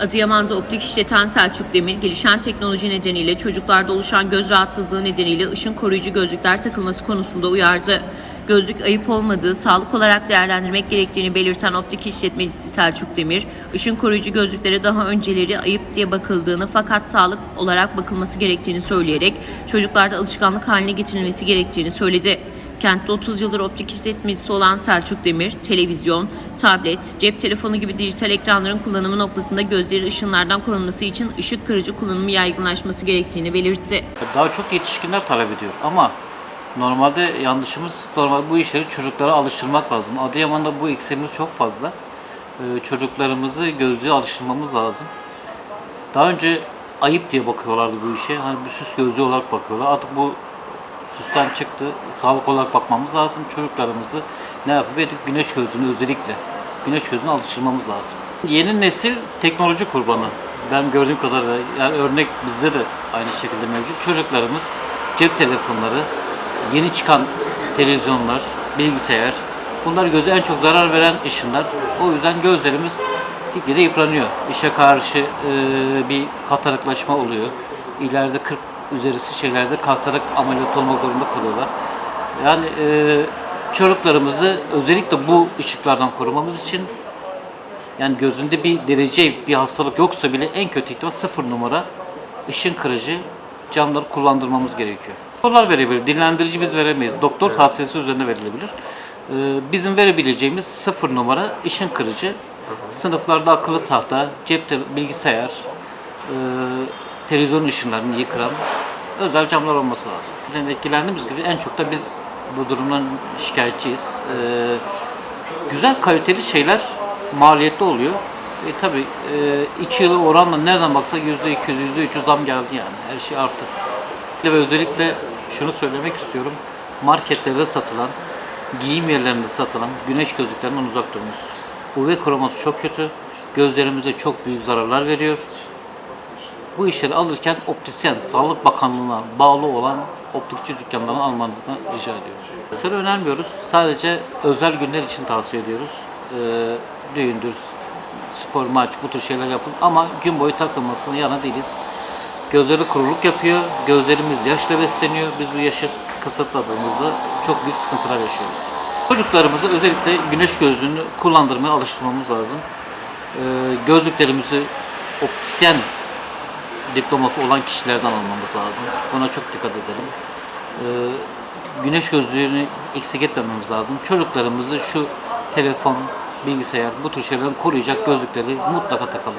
Adıyaman'da optik işleten Selçuk Demir, gelişen teknoloji nedeniyle çocuklarda oluşan göz rahatsızlığı nedeniyle ışın koruyucu gözlükler takılması konusunda uyardı. Gözlük ayıp olmadığı, sağlık olarak değerlendirmek gerektiğini belirten optik işletmecisi Selçuk Demir, ışın koruyucu gözlüklere daha önceleri ayıp diye bakıldığını fakat sağlık olarak bakılması gerektiğini söyleyerek çocuklarda alışkanlık haline getirilmesi gerektiğini söyledi. Kentte 30 yıldır optik işletmecisi olan Selçuk Demir, televizyon, tablet, cep telefonu gibi dijital ekranların kullanımı noktasında gözleri ışınlardan korunması için ışık kırıcı kullanımı yaygınlaşması gerektiğini belirtti. Daha çok yetişkinler talep ediyor ama normalde yanlışımız normal bu işleri çocuklara alıştırmak lazım. Adıyaman'da bu eksiğimiz çok fazla. Ee, çocuklarımızı gözlüğe alıştırmamız lazım. Daha önce ayıp diye bakıyorlardı bu işe. Hani bir süs gözlüğü olarak bakıyorlar. Artık bu süsten çıktı. Sağlık olarak bakmamız lazım. Çocuklarımızı ne yapıp edip güneş gözlüğünü özellikle güneş gözlüğüne alıştırmamız lazım. Yeni nesil teknoloji kurbanı. Ben gördüğüm kadarıyla yani örnek bizde de aynı şekilde mevcut. Çocuklarımız cep telefonları, yeni çıkan televizyonlar, bilgisayar bunlar göze en çok zarar veren ışınlar. O yüzden gözlerimiz gitgide yıpranıyor. İşe karşı e, bir katarıklaşma oluyor. İleride 40 üzerisi şeylerde katarak ameliyat olmak zorunda kalıyorlar. Yani e, çocuklarımızı özellikle bu ışıklardan korumamız için yani gözünde bir derece bir hastalık yoksa bile en kötü ihtimal sıfır numara ışın kırıcı camları kullandırmamız gerekiyor. Doktorlar verebilir, dinlendirici biz veremeyiz. Doktor tavsiyesi üzerine verilebilir. Ee, bizim verebileceğimiz sıfır numara ışın kırıcı. Sınıflarda akıllı tahta, cep bilgisayar, e, televizyon ışınlarını yıkıran özel camlar olması lazım. Bizim etkilendiğimiz gibi en çok da biz bu durumdan şikayetçiyiz. Ee, güzel kaliteli şeyler maliyetli oluyor. E tabi e, iki yılı oranla nereden baksa yüzde 200, yüzde 300 zam geldi yani. Her şey arttı. Ve özellikle şunu söylemek istiyorum. Marketlerde satılan, giyim yerlerinde satılan güneş gözlüklerinden uzak durunuz. UV koruması çok kötü. Gözlerimize çok büyük zararlar veriyor. Bu işleri alırken optisyen, Sağlık Bakanlığı'na bağlı olan optikçi dükkanlarını almanızı rica ediyoruz. Sarı önermiyoruz. Sadece özel günler için tavsiye ediyoruz. Ee, düğündür, spor maç bu tür şeyler yapın ama gün boyu takılmasına yana değiliz. Gözleri kuruluk yapıyor, gözlerimiz yaşla besleniyor. Biz bu yaşı kısıtladığımızda çok büyük sıkıntılar yaşıyoruz. Çocuklarımızı özellikle güneş gözlüğünü kullandırmaya alıştırmamız lazım. Ee, gözlüklerimizi optisyen diploması olan kişilerden almamız lazım. Buna çok dikkat edelim. Ee, güneş gözlüğünü eksik etmememiz lazım. Çocuklarımızı şu telefon, bilgisayar bu tür şeylerden koruyacak gözlükleri mutlaka takalım.